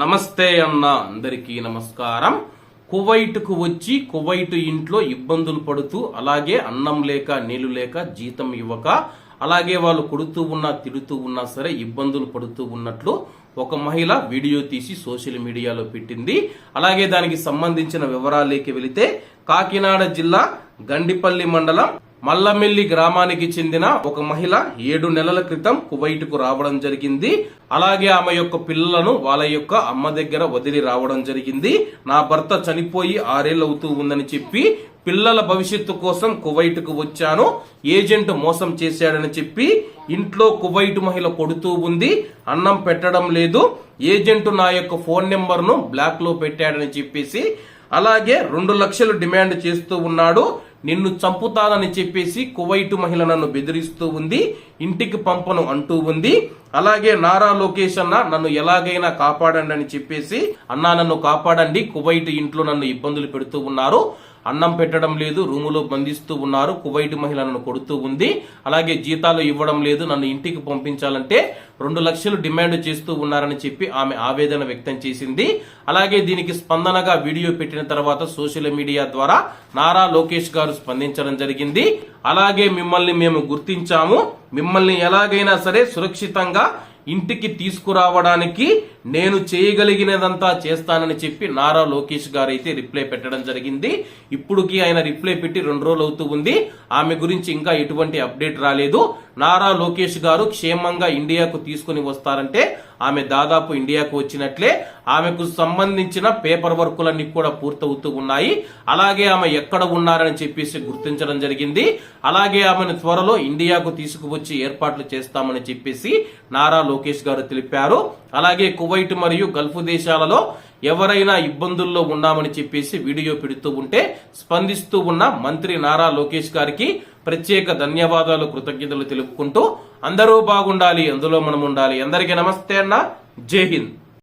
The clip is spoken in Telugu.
నమస్తే అన్న అందరికీ నమస్కారం. కువైట్కు వచ్చి కువైట్ ఇంట్లో ఇబ్బందులు పడుతూ అలాగే అన్నం లేక నీళ్ళు లేక జీతం ఇవ్వక అలాగే వాళ్ళు కొడుతూ ఉన్నా తిడుతూ ఉన్నా సరే ఇబ్బందులు పడుతూ ఉన్నట్లు ఒక మహిళ వీడియో తీసి సోషల్ మీడియాలో పెట్టింది. అలాగే దానికి సంబంధించిన వివరాలేకి వెళితే కాకినాడ జిల్లా గండిపల్లి మండలం మల్లమెల్లి గ్రామానికి చెందిన ఒక మహిళ ఏడు నెలల క్రితం కువైట్కు రావడం జరిగింది. అలాగే ఆమె యొక్క పిల్లలను వాళ్ళ యొక్క అమ్మ దగ్గర వదిలి రావడం జరిగింది. నా భర్త చనిపోయి ఆరేళ్ళు అవుతూ ఉందని చెప్పి పిల్లల భవిష్యత్తు కోసం కువైట్కు వచ్చాను. ఏజెంట్ మోసం చేశాడని చెప్పి ఇంట్లో కువైట్ మహిళ కొడుతూ ఉంది. అన్నం పెట్టడం లేదు. ఏజెంట్ నా యొక్క ఫోన్ నెంబర్ను బ్లాక్లో పెట్టాడని చెప్పేసి అలాగే రెండు లక్షలు డిమాండ్ చేస్తూ ఉన్నాడు. నిన్ను చంపుతానని చెప్పేసి కువైటు మహిళ నన్ను బెదిరిస్తూ ఉంది ఇంటికి పంపను అంటూ ఉంది. అలాగే నారా లోకేష్ అన్న నన్ను ఎలాగైనా కాపాడండి అని చెప్పేసి అన్నా నన్ను కాపాడండి. కువైట్ ఇంట్లో నన్ను ఇబ్బందులు పెడుతూ ఉన్నారు. అన్నం పెట్టడం లేదు రూములో బంధిస్తూ ఉన్నారు. కువైట్ మహిళ నన్ను కొడుతూ ఉంది. అలాగే జీతాలు ఇవ్వడం లేదు నన్ను ఇంటికి పంపించాలంటే రెండు లక్షలు డిమాండ్ చేస్తూ ఉన్నారని చెప్పి ఆమె ఆవేదన వ్యక్తం చేసింది. అలాగే దీనికి స్పందనగా వీడియో పెట్టిన తర్వాత సోషల్ మీడియా ద్వారా నారా లోకేష్ గారు స్పందించడం జరిగింది. అలాగే మిమ్మల్ని మేము గుర్తించాము. మిమ్మల్ని ఎలాగైనా సరే సురక్షితంగా ఇంటికి తీసుకురావడానికి నేను చేయగలిగినదంతా చేస్తానని చెప్పి నారా లోకేష్ గారు అయితే రిప్లై పెట్టడం జరిగింది. ఇప్పుడుకి ఆయన రిప్లై పెట్టి రెండు రోజులు అవుతూ ఉంది. ఆమె గురించి ఇంకా ఎటువంటి అప్డేట్ రాలేదు. నారా లోకేష్ గారు క్షేమంగా ఇండియాకు తీసుకుని వస్తారంటే ఆమె దాదాపు ఇండియాకు వచ్చినట్లే. ఆమెకు సంబంధించిన పేపర్ వర్కులన్నీ కూడా పూర్తవుతూ ఉన్నాయి. అలాగే ఆమె ఎక్కడ ఉన్నారని చెప్పేసి గుర్తించడం జరిగింది. అలాగే ఆమెను త్వరలో ఇండియాకు తీసుకువచ్చి ఏర్పాట్లు చేస్తామని చెప్పేసి నారా లోకేష్ గారు తెలిపారు. అలాగే కువైట్ మరియు గల్ఫ్ దేశాలలో ఎవరైనా ఇబ్బందుల్లో ఉన్నామని చెప్పేసి వీడియో పెడుతూ ఉంటే స్పందిస్తూ ఉన్న మంత్రి నారా లోకేష్ గారికి ప్రత్యేక ధన్యవాదాలు కృతజ్ఞతలు తెలుపుకుంటూ అందరూ బాగుండాలి అందులో మనం ఉండాలి అందరికీ నమస్తే అన్న. జై హింద్.